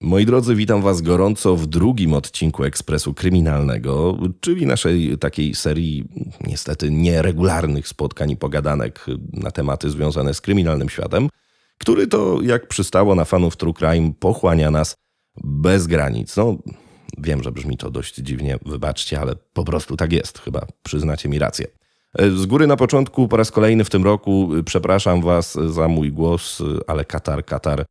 Moi drodzy, witam Was gorąco w drugim odcinku Ekspresu Kryminalnego, czyli naszej takiej serii niestety nieregularnych spotkań i pogadanek na tematy związane z kryminalnym światem, który to, jak przystało na fanów True Crime, pochłania nas bez granic. No, wiem, że brzmi to dość dziwnie, wybaczcie, ale po prostu tak jest, chyba przyznacie mi rację. Z góry na początku, po raz kolejny w tym roku, przepraszam Was za mój głos, ale Katar, Katar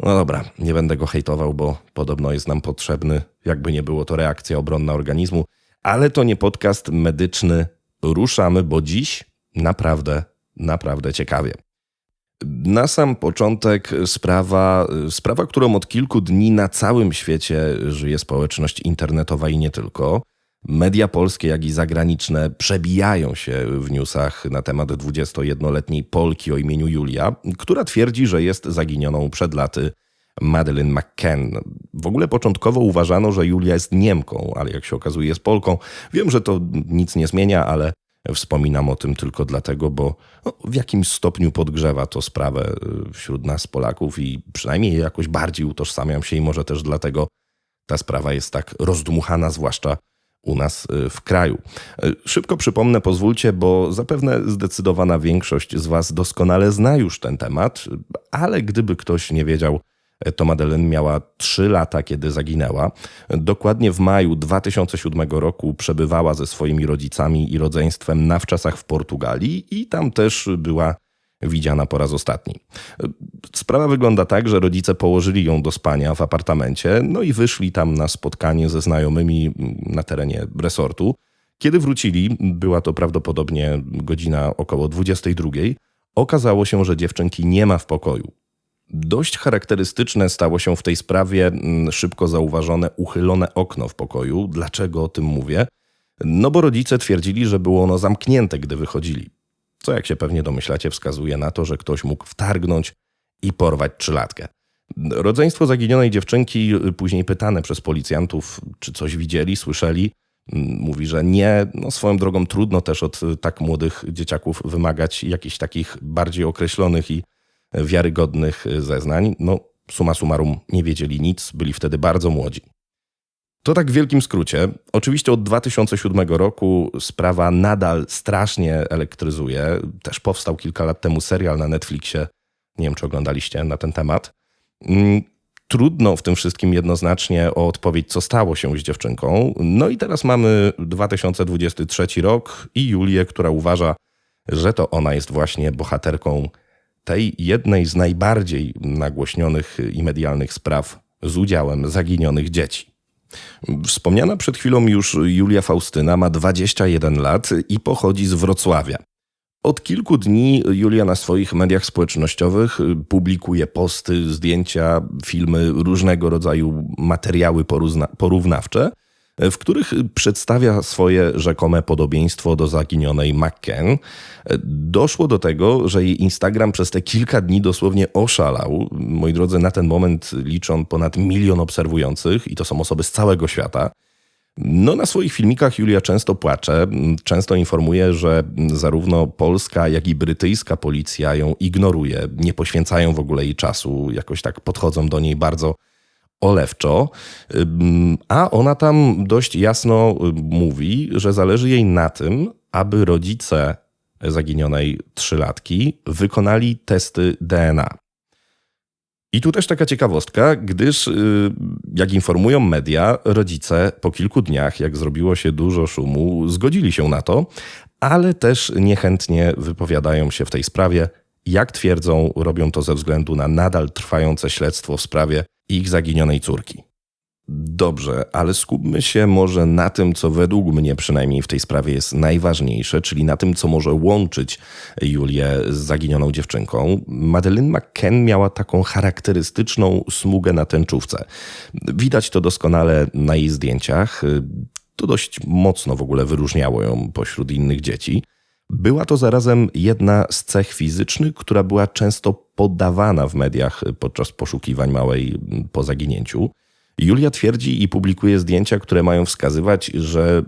no dobra, nie będę go hejtował, bo podobno jest nam potrzebny, jakby nie było to reakcja obronna organizmu, ale to nie podcast medyczny. Ruszamy, bo dziś naprawdę, naprawdę ciekawie. Na sam początek sprawa, sprawa, którą od kilku dni na całym świecie żyje społeczność internetowa i nie tylko. Media polskie, jak i zagraniczne przebijają się w newsach na temat 21-letniej Polki o imieniu Julia, która twierdzi, że jest zaginioną przed laty Madeleine McCann. W ogóle początkowo uważano, że Julia jest Niemką, ale jak się okazuje jest Polką. Wiem, że to nic nie zmienia, ale wspominam o tym tylko dlatego, bo no, w jakimś stopniu podgrzewa to sprawę y, wśród nas Polaków i przynajmniej jakoś bardziej utożsamiam się i może też dlatego ta sprawa jest tak rozdmuchana, zwłaszcza u nas y, w kraju. Y, szybko przypomnę, pozwólcie, bo zapewne zdecydowana większość z Was doskonale zna już ten temat, ale gdyby ktoś nie wiedział, y, to Madeleine miała 3 lata, kiedy zaginęła. Dokładnie w maju 2007 roku przebywała ze swoimi rodzicami i rodzeństwem na wczasach w Portugalii i tam też była widziana po raz ostatni. Sprawa wygląda tak, że rodzice położyli ją do spania w apartamencie, no i wyszli tam na spotkanie ze znajomymi na terenie resortu. Kiedy wrócili, była to prawdopodobnie godzina około 22, okazało się, że dziewczynki nie ma w pokoju. Dość charakterystyczne stało się w tej sprawie mm, szybko zauważone uchylone okno w pokoju. Dlaczego o tym mówię? No bo rodzice twierdzili, że było ono zamknięte, gdy wychodzili co jak się pewnie domyślacie wskazuje na to, że ktoś mógł wtargnąć i porwać trzylatkę. Rodzeństwo zaginionej dziewczynki, później pytane przez policjantów, czy coś widzieli, słyszeli, mówi, że nie. No, swoją drogą trudno też od tak młodych dzieciaków wymagać jakichś takich bardziej określonych i wiarygodnych zeznań. No, suma summarum nie wiedzieli nic, byli wtedy bardzo młodzi. To tak w wielkim skrócie. Oczywiście od 2007 roku sprawa nadal strasznie elektryzuje. Też powstał kilka lat temu serial na Netflixie. Nie wiem, czy oglądaliście na ten temat. Mm, trudno w tym wszystkim jednoznacznie o odpowiedź, co stało się z dziewczynką. No i teraz mamy 2023 rok i Julię, która uważa, że to ona jest właśnie bohaterką tej jednej z najbardziej nagłośnionych i medialnych spraw z udziałem zaginionych dzieci. Wspomniana przed chwilą już Julia Faustyna ma 21 lat i pochodzi z Wrocławia. Od kilku dni Julia na swoich mediach społecznościowych publikuje posty, zdjęcia, filmy, różnego rodzaju materiały porównawcze – w których przedstawia swoje rzekome podobieństwo do zaginionej McCann. Doszło do tego, że jej Instagram przez te kilka dni dosłownie oszalał. Moi drodzy, na ten moment liczą ponad milion obserwujących i to są osoby z całego świata. No, na swoich filmikach Julia często płacze, często informuje, że zarówno polska, jak i brytyjska policja ją ignoruje, nie poświęcają w ogóle jej czasu, jakoś tak podchodzą do niej bardzo olewczo, a ona tam dość jasno mówi, że zależy jej na tym, aby rodzice zaginionej trzylatki wykonali testy DNA. I tu też taka ciekawostka, gdyż, y, jak informują media, rodzice po kilku dniach, jak zrobiło się dużo szumu, zgodzili się na to, ale też niechętnie wypowiadają się w tej sprawie. Jak twierdzą, robią to ze względu na nadal trwające śledztwo w sprawie ich zaginionej córki. Dobrze, ale skupmy się może na tym, co według mnie przynajmniej w tej sprawie jest najważniejsze, czyli na tym, co może łączyć Julię z zaginioną dziewczynką. Madeleine McCann miała taką charakterystyczną smugę na tęczówce. Widać to doskonale na jej zdjęciach. To dość mocno w ogóle wyróżniało ją pośród innych dzieci. Była to zarazem jedna z cech fizycznych, która była często podawana w mediach podczas poszukiwań małej po zaginięciu. Julia twierdzi i publikuje zdjęcia, które mają wskazywać, że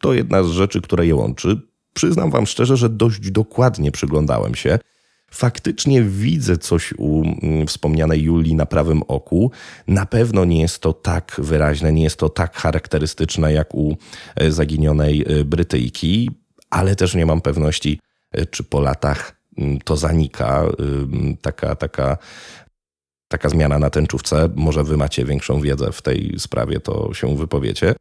to jedna z rzeczy, które je łączy. Przyznam wam szczerze, że dość dokładnie przyglądałem się. Faktycznie widzę coś u wspomnianej Julii na prawym oku. Na pewno nie jest to tak wyraźne, nie jest to tak charakterystyczne jak u e, zaginionej e, Brytyjki, ale też nie mam pewności, e, czy po latach mm, to zanika. Taka, taka, taka zmiana na tęczówce. Może wy macie większą wiedzę w tej sprawie, to się wypowiecie.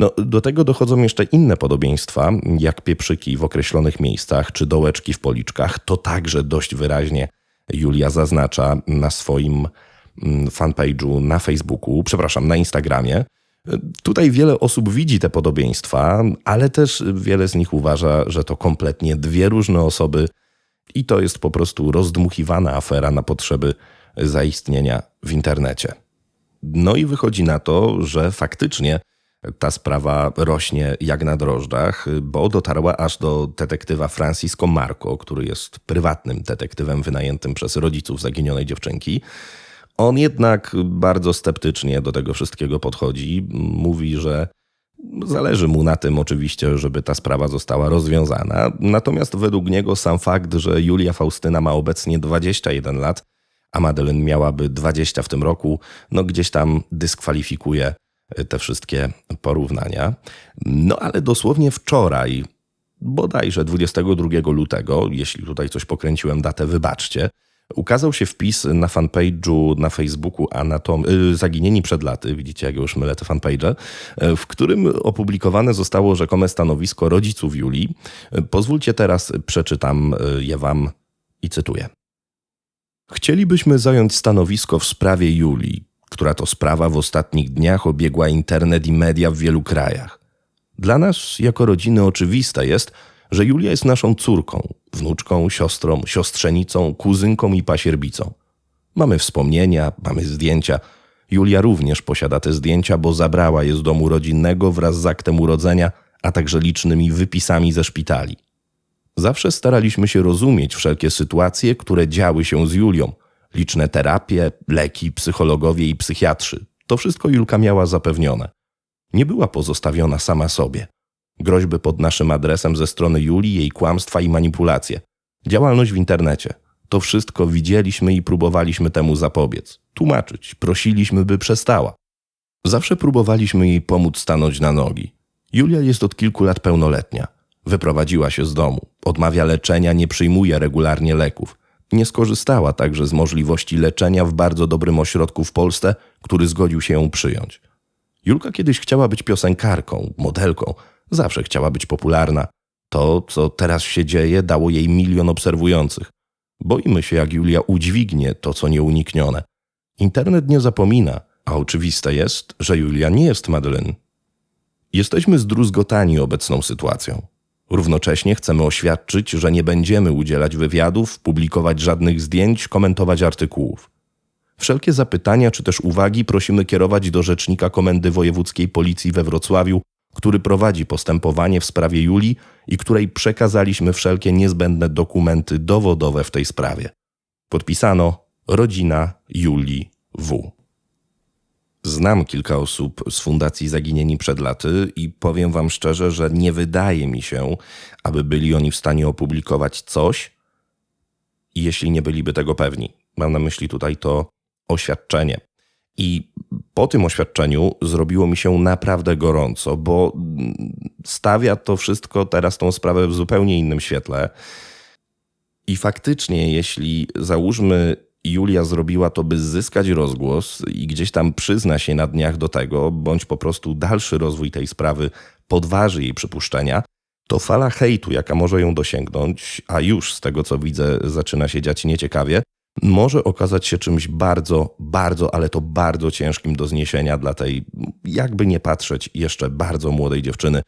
No, do tego dochodzą jeszcze inne podobieństwa, jak pieprzyki w określonych miejscach czy dołeczki w policzkach. To także dość wyraźnie Julia zaznacza na swoim mm, fanpage'u na Facebooku, przepraszam, na Instagramie. Tutaj wiele osób widzi te podobieństwa, ale też wiele z nich uważa, że to kompletnie dwie różne osoby i to jest po prostu rozdmuchiwana afera na potrzeby zaistnienia w internecie. No i wychodzi na to, że faktycznie ta sprawa rośnie jak na drożdżach, bo dotarła aż do detektywa Francisco Marco, który jest prywatnym detektywem wynajętym przez rodziców zaginionej dziewczynki. On jednak bardzo sceptycznie do tego wszystkiego podchodzi. Mówi, że zależy mu na tym oczywiście, żeby ta sprawa została rozwiązana. Natomiast według niego sam fakt, że Julia Faustyna ma obecnie 21 lat, a Madeleine miałaby 20 w tym roku, no gdzieś tam dyskwalifikuje te wszystkie porównania. No ale dosłownie wczoraj, bodajże 22 lutego, jeśli tutaj coś pokręciłem datę, wybaczcie, ukazał się wpis na fanpage'u na Facebooku Anatom y, Zaginieni przed laty, widzicie jak już mylę te fanpage, w którym opublikowane zostało rzekome stanowisko rodziców Julii. Pozwólcie teraz przeczytam y, je wam i cytuję. Chcielibyśmy zająć stanowisko w sprawie Julii, która to sprawa w ostatnich dniach obiegła internet i media w wielu krajach. Dla nas, jako rodziny, oczywiste jest, że Julia jest naszą córką, wnuczką, siostrą, siostrzenicą, kuzynką i pasierbicą. Mamy wspomnienia, mamy zdjęcia. Julia również posiada te zdjęcia, bo zabrała je z domu rodzinnego wraz z aktem urodzenia, a także licznymi wypisami ze szpitali. Zawsze staraliśmy się rozumieć wszelkie sytuacje, które działy się z Julią, Liczne terapie, leki, psychologowie i psychiatrzy. To wszystko Julka miała zapewnione. Nie była pozostawiona sama sobie. Groźby pod naszym adresem ze strony Julii, jej kłamstwa i manipulacje. Działalność w internecie. To wszystko widzieliśmy i próbowaliśmy temu zapobiec. Tłumaczyć, prosiliśmy, by przestała. Zawsze próbowaliśmy jej pomóc stanąć na nogi. Julia jest od kilku lat pełnoletnia. Wyprowadziła się z domu, odmawia leczenia, nie przyjmuje regularnie leków. Nie skorzystała także z możliwości leczenia w bardzo dobrym ośrodku w Polsce, który zgodził się ją przyjąć. Julka kiedyś chciała być piosenkarką, modelką, zawsze chciała być popularna. To, co teraz się dzieje, dało jej milion obserwujących. Boimy się, jak Julia udźwignie to, co nieuniknione. Internet nie zapomina, a oczywiste jest, że Julia nie jest Madeleine. Jesteśmy zdruzgotani obecną sytuacją. Równocześnie chcemy oświadczyć, że nie będziemy udzielać wywiadów, publikować żadnych zdjęć, komentować artykułów. Wszelkie zapytania czy też uwagi prosimy kierować do rzecznika Komendy Wojewódzkiej Policji we Wrocławiu, który prowadzi postępowanie w sprawie Julii i której przekazaliśmy wszelkie niezbędne dokumenty dowodowe w tej sprawie. Podpisano Rodzina Julii W. Znam kilka osób z Fundacji Zaginieni przed laty i powiem Wam szczerze, że nie wydaje mi się, aby byli oni w stanie opublikować coś, jeśli nie byliby tego pewni. Mam na myśli tutaj to oświadczenie. I po tym oświadczeniu zrobiło mi się naprawdę gorąco, bo stawia to wszystko teraz tą sprawę w zupełnie innym świetle. I faktycznie, jeśli załóżmy Julia zrobiła to, by zyskać rozgłos i gdzieś tam przyzna się na dniach do tego, bądź po prostu dalszy rozwój tej sprawy podważy jej przypuszczenia, to fala hejtu, jaka może ją dosięgnąć, a już z tego co widzę zaczyna się dziać nieciekawie, może okazać się czymś bardzo, bardzo, ale to bardzo ciężkim do zniesienia dla tej, jakby nie patrzeć, jeszcze bardzo młodej dziewczyny,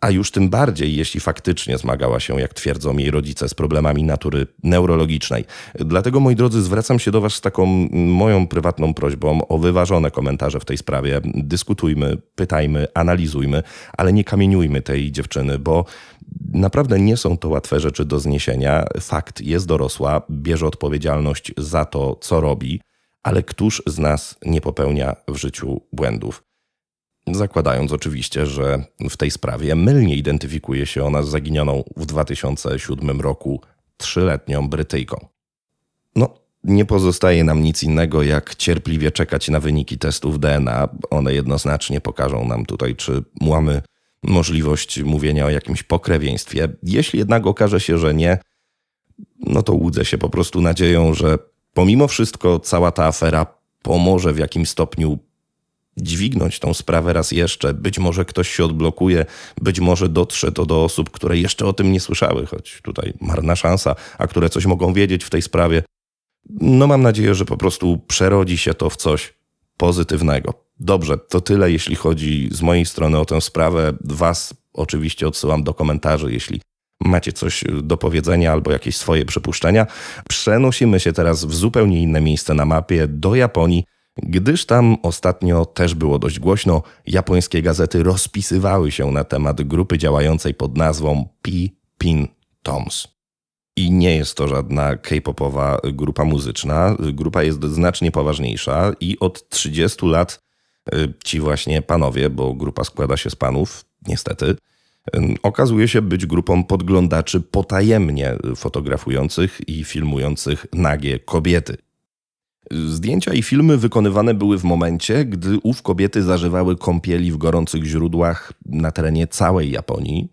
a już tym bardziej, jeśli faktycznie zmagała się, jak twierdzą jej rodzice, z problemami natury neurologicznej. Dlatego, moi drodzy, zwracam się do Was z taką moją prywatną prośbą o wyważone komentarze w tej sprawie. Dyskutujmy, pytajmy, analizujmy, ale nie kamieniujmy tej dziewczyny, bo naprawdę nie są to łatwe rzeczy do zniesienia. Fakt jest dorosła, bierze odpowiedzialność za to, co robi, ale któż z nas nie popełnia w życiu błędów? zakładając oczywiście, że w tej sprawie mylnie identyfikuje się ona z zaginioną w 2007 roku trzyletnią Brytyjką. No, nie pozostaje nam nic innego, jak cierpliwie czekać na wyniki testów DNA. One jednoznacznie pokażą nam tutaj, czy mamy możliwość mówienia o jakimś pokrewieństwie. Jeśli jednak okaże się, że nie, no to łudzę się po prostu nadzieją, że pomimo wszystko cała ta afera pomoże w jakimś stopniu dźwignąć tą sprawę raz jeszcze. Być może ktoś się odblokuje, być może dotrze to do osób, które jeszcze o tym nie słyszały, choć tutaj marna szansa, a które coś mogą wiedzieć w tej sprawie. No mam nadzieję, że po prostu przerodzi się to w coś pozytywnego. Dobrze, to tyle, jeśli chodzi z mojej strony o tę sprawę. Was oczywiście odsyłam do komentarzy, jeśli macie coś do powiedzenia albo jakieś swoje przypuszczenia. Przenosimy się teraz w zupełnie inne miejsce na mapie, do Japonii, gdyż tam ostatnio też było dość głośno. Japońskie gazety rozpisywały się na temat grupy działającej pod nazwą P-Pin Toms. I nie jest to żadna K-popowa grupa muzyczna. Grupa jest znacznie poważniejsza i od 30 lat ci właśnie panowie, bo grupa składa się z panów, niestety, y, okazuje się być grupą podglądaczy potajemnie fotografujących i filmujących nagie kobiety. Zdjęcia i filmy wykonywane były w momencie, gdy ów kobiety zażywały kąpieli w gorących źródłach na terenie całej Japonii.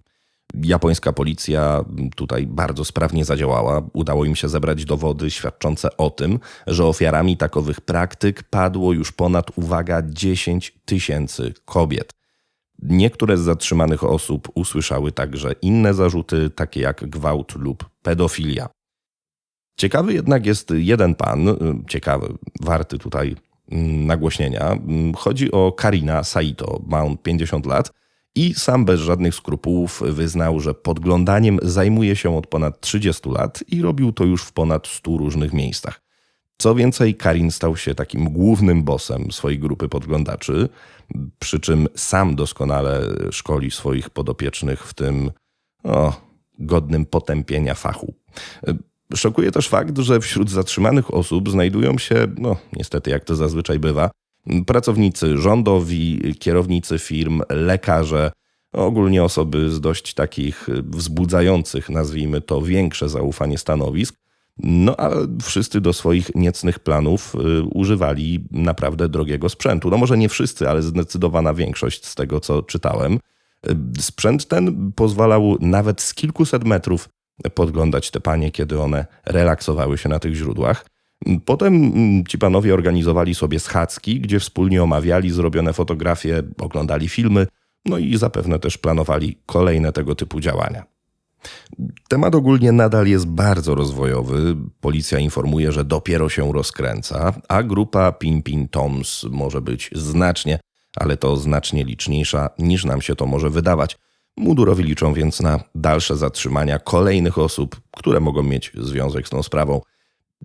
Japońska policja tutaj bardzo sprawnie zadziałała. Udało im się zebrać dowody świadczące o tym, że ofiarami takowych praktyk padło już ponad, uwaga, 10 tysięcy kobiet. Niektóre z zatrzymanych osób usłyszały także inne zarzuty, takie jak gwałt lub pedofilia. Ciekawy jednak jest jeden pan, ciekawy, warty tutaj mm, nagłośnienia. Chodzi o Karina Saito, ma on 50 lat i sam bez żadnych skrupułów wyznał, że podglądaniem zajmuje się od ponad 30 lat i robił to już w ponad 100 różnych miejscach. Co więcej, Karin stał się takim głównym bossem swojej grupy podglądaczy, przy czym sam doskonale szkoli swoich podopiecznych w tym o, godnym potępienia fachu. Szokuje też fakt, że wśród zatrzymanych osób znajdują się, no niestety jak to zazwyczaj bywa, pracownicy rządowi, kierownicy firm, lekarze, ogólnie osoby z dość takich wzbudzających, nazwijmy to, większe zaufanie stanowisk. No a wszyscy do swoich niecnych planów y, używali naprawdę drogiego sprzętu. No może nie wszyscy, ale zdecydowana większość z tego, co czytałem. Y, sprzęt ten pozwalał nawet z kilkuset metrów podglądać te panie, kiedy one relaksowały się na tych źródłach. Potem mm, ci panowie organizowali sobie schadzki, gdzie wspólnie omawiali zrobione fotografie, oglądali filmy, no i zapewne też planowali kolejne tego typu działania. Temat ogólnie nadal jest bardzo rozwojowy. Policja informuje, że dopiero się rozkręca, a grupa Pin Pin Toms może być znacznie, ale to znacznie liczniejsza niż nam się to może wydawać. Mudurowi liczą więc na dalsze zatrzymania kolejnych osób, które mogą mieć związek z tą sprawą.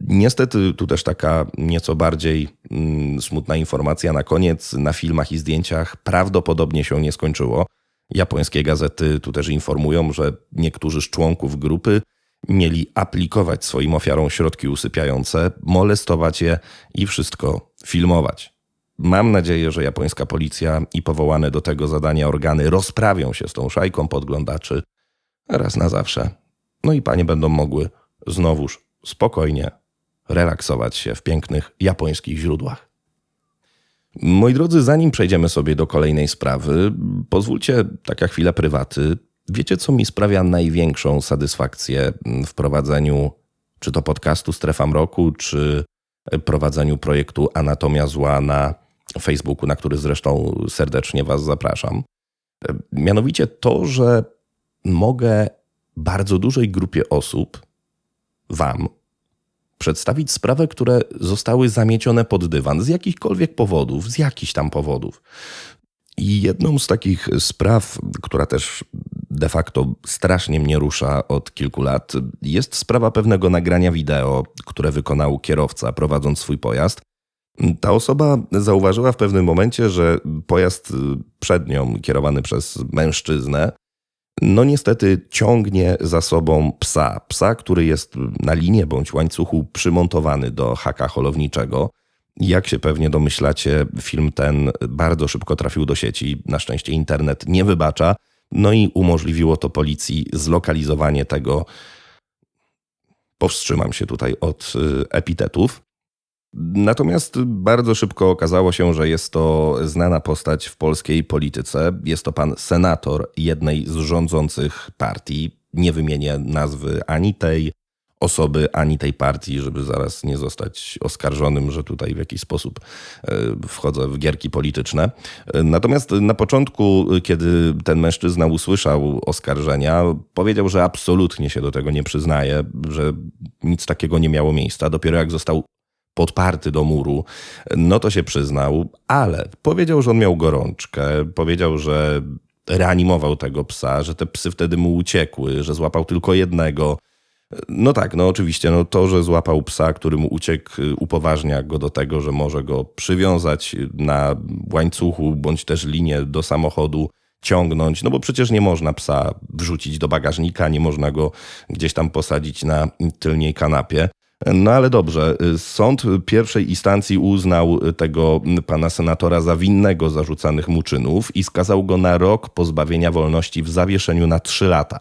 Niestety, tu też taka nieco bardziej mm, smutna informacja na koniec. Na filmach i zdjęciach prawdopodobnie się nie skończyło. Japońskie gazety tu też informują, że niektórzy z członków grupy mieli aplikować swoim ofiarom środki usypiające, molestować je i wszystko filmować. Mam nadzieję, że japońska policja i powołane do tego zadania organy rozprawią się z tą szajką podglądaczy raz na zawsze. No i panie będą mogły znowuż spokojnie relaksować się w pięknych japońskich źródłach. Moi drodzy, zanim przejdziemy sobie do kolejnej sprawy, pozwólcie taka chwila prywaty. Wiecie, co mi sprawia największą satysfakcję w prowadzeniu czy to podcastu Strefa Mroku, czy prowadzeniu projektu Anatomia Zła na Facebooku, na który zresztą serdecznie Was zapraszam. Mianowicie to, że mogę bardzo dużej grupie osób, Wam, przedstawić sprawy, które zostały zamiecione pod dywan z jakichkolwiek powodów, z jakichś tam powodów. I jedną z takich spraw, która też de facto strasznie mnie rusza od kilku lat, jest sprawa pewnego nagrania wideo, które wykonał kierowca prowadząc swój pojazd. Ta osoba zauważyła w pewnym momencie, że pojazd przed nią, kierowany przez mężczyznę, no niestety ciągnie za sobą psa. Psa, który jest na linie bądź łańcuchu przymontowany do haka holowniczego. Jak się pewnie domyślacie, film ten bardzo szybko trafił do sieci. Na szczęście internet nie wybacza. No i umożliwiło to policji zlokalizowanie tego Powstrzymam się tutaj od y, epitetów. Natomiast bardzo szybko okazało się, że jest to znana postać w polskiej polityce. Jest to pan senator jednej z rządzących partii. Nie wymienię nazwy ani tej osoby, ani tej partii, żeby zaraz nie zostać oskarżonym, że tutaj w jakiś sposób e, wchodzę w gierki polityczne. Natomiast na początku, kiedy ten mężczyzna usłyszał oskarżenia, powiedział, że absolutnie się do tego nie przyznaje, że nic takiego nie miało miejsca. Dopiero jak został podparty do muru, no to się przyznał, ale powiedział, że on miał gorączkę, powiedział, że reanimował tego psa, że te psy wtedy mu uciekły, że złapał tylko jednego. No tak, no oczywiście, no to, że złapał psa, który mu uciekł, upoważnia go do tego, że może go przywiązać na łańcuchu bądź też linię do samochodu, ciągnąć, no bo przecież nie można psa wrzucić do bagażnika, nie można go gdzieś tam posadzić na tylniej kanapie. No ale dobrze, sąd pierwszej instancji uznał tego pana senatora za winnego zarzucanych mu czynów i skazał go na rok pozbawienia wolności w zawieszeniu na trzy lata.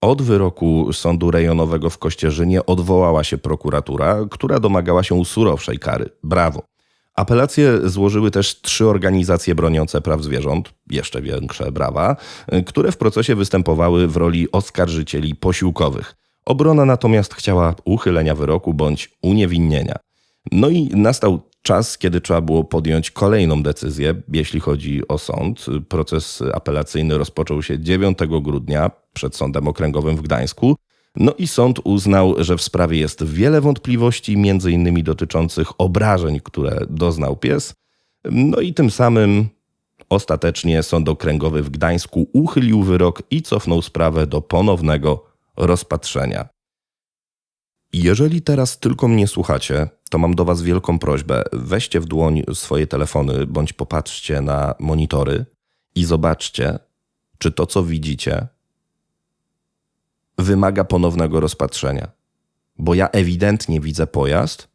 Od wyroku sądu rejonowego w Kościerzynie odwołała się prokuratura, która domagała się surowszej kary. Brawo. Apelacje złożyły też trzy organizacje broniące praw zwierząt, jeszcze większe brawa, które w procesie występowały w roli oskarżycieli posiłkowych. Obrona natomiast chciała uchylenia wyroku bądź uniewinnienia. No i nastał czas, kiedy trzeba było podjąć kolejną decyzję, jeśli chodzi o sąd. Proces apelacyjny rozpoczął się 9 grudnia przed Sądem Okręgowym w Gdańsku. No i sąd uznał, że w sprawie jest wiele wątpliwości, między innymi dotyczących obrażeń, które doznał pies. No i tym samym ostatecznie Sąd Okręgowy w Gdańsku uchylił wyrok i cofnął sprawę do ponownego rozpatrzenia. Jeżeli teraz tylko mnie słuchacie, to mam do Was wielką prośbę. Weźcie w dłoń swoje telefony bądź popatrzcie na monitory i zobaczcie, czy to, co widzicie, wymaga ponownego rozpatrzenia. Bo ja ewidentnie widzę pojazd,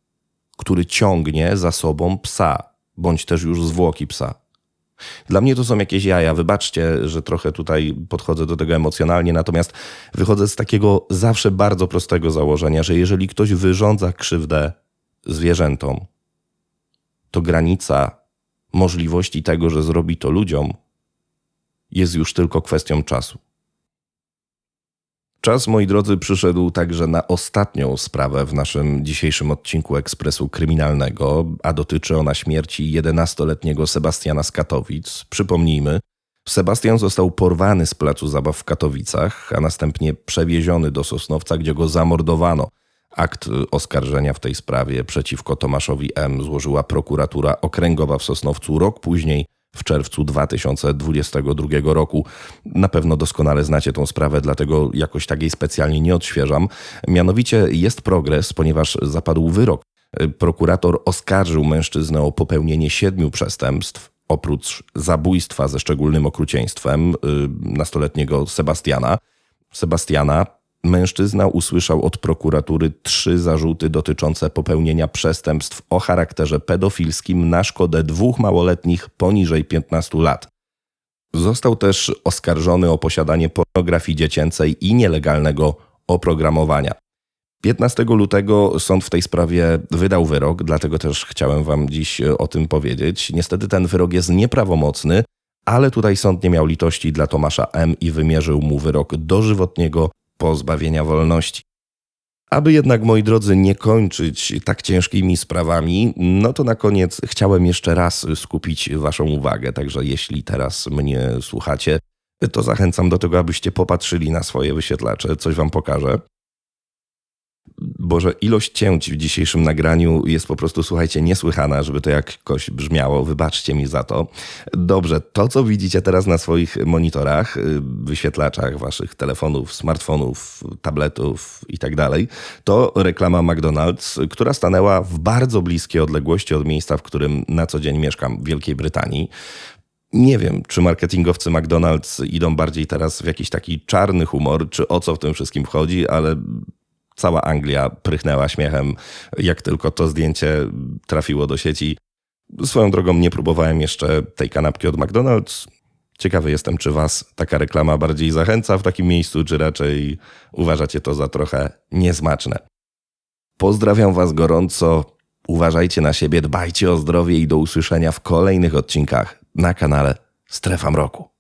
który ciągnie za sobą psa, bądź też już zwłoki psa. Dla mnie to są jakieś jaja. Wybaczcie, że trochę tutaj podchodzę do tego emocjonalnie, natomiast wychodzę z takiego zawsze bardzo prostego założenia, że jeżeli ktoś wyrządza krzywdę zwierzętom, to granica możliwości tego, że zrobi to ludziom, jest już tylko kwestią czasu. Czas, moi drodzy, przyszedł także na ostatnią sprawę w naszym dzisiejszym odcinku Ekspresu Kryminalnego, a dotyczy ona śmierci 11-letniego Sebastiana z Katowic. Przypomnijmy, Sebastian został porwany z placu zabaw w Katowicach, a następnie przewieziony do Sosnowca, gdzie go zamordowano. Akt oskarżenia w tej sprawie przeciwko Tomaszowi M. złożyła prokuratura okręgowa w Sosnowcu rok później w czerwcu 2022 roku. Na pewno doskonale znacie tą sprawę, dlatego jakoś takiej specjalnie nie odświeżam. Mianowicie jest progres, ponieważ zapadł wyrok. Prokurator oskarżył mężczyznę o popełnienie siedmiu przestępstw, oprócz zabójstwa ze szczególnym okrucieństwem y, nastoletniego Sebastiana. Sebastiana Mężczyzna usłyszał od prokuratury trzy zarzuty dotyczące popełnienia przestępstw o charakterze pedofilskim na szkodę dwóch małoletnich poniżej 15 lat. Został też oskarżony o posiadanie pornografii dziecięcej i nielegalnego oprogramowania. 15 lutego sąd w tej sprawie wydał wyrok, dlatego też chciałem Wam dziś o tym powiedzieć. Niestety ten wyrok jest nieprawomocny, ale tutaj sąd nie miał litości dla Tomasza M. i wymierzył mu wyrok dożywotniego pozbawienia wolności. Aby jednak, moi drodzy, nie kończyć tak ciężkimi sprawami, no to na koniec chciałem jeszcze raz skupić Waszą uwagę. Także jeśli teraz mnie słuchacie, to zachęcam do tego, abyście popatrzyli na swoje wyświetlacze, coś Wam pokażę. Boże, ilość cięć w dzisiejszym nagraniu jest po prostu, słuchajcie, niesłychana, żeby to jakoś brzmiało. Wybaczcie mi za to. Dobrze, to co widzicie teraz na swoich monitorach, y, wyświetlaczach waszych telefonów, smartfonów, tabletów i tak dalej, to reklama McDonald's, która stanęła w bardzo bliskiej odległości od miejsca, w którym na co dzień mieszkam, w Wielkiej Brytanii. Nie wiem, czy marketingowcy McDonald's idą bardziej teraz w jakiś taki czarny humor, czy o co w tym wszystkim wchodzi, ale Cała Anglia prychnęła śmiechem, jak tylko to zdjęcie trafiło do sieci. Swoją drogą nie próbowałem jeszcze tej kanapki od McDonald's. Ciekawy jestem, czy Was taka reklama bardziej zachęca w takim miejscu, czy raczej uważacie to za trochę niesmaczne. Pozdrawiam Was gorąco. Uważajcie na siebie, dbajcie o zdrowie i do usłyszenia w kolejnych odcinkach na kanale Strefa Mroku.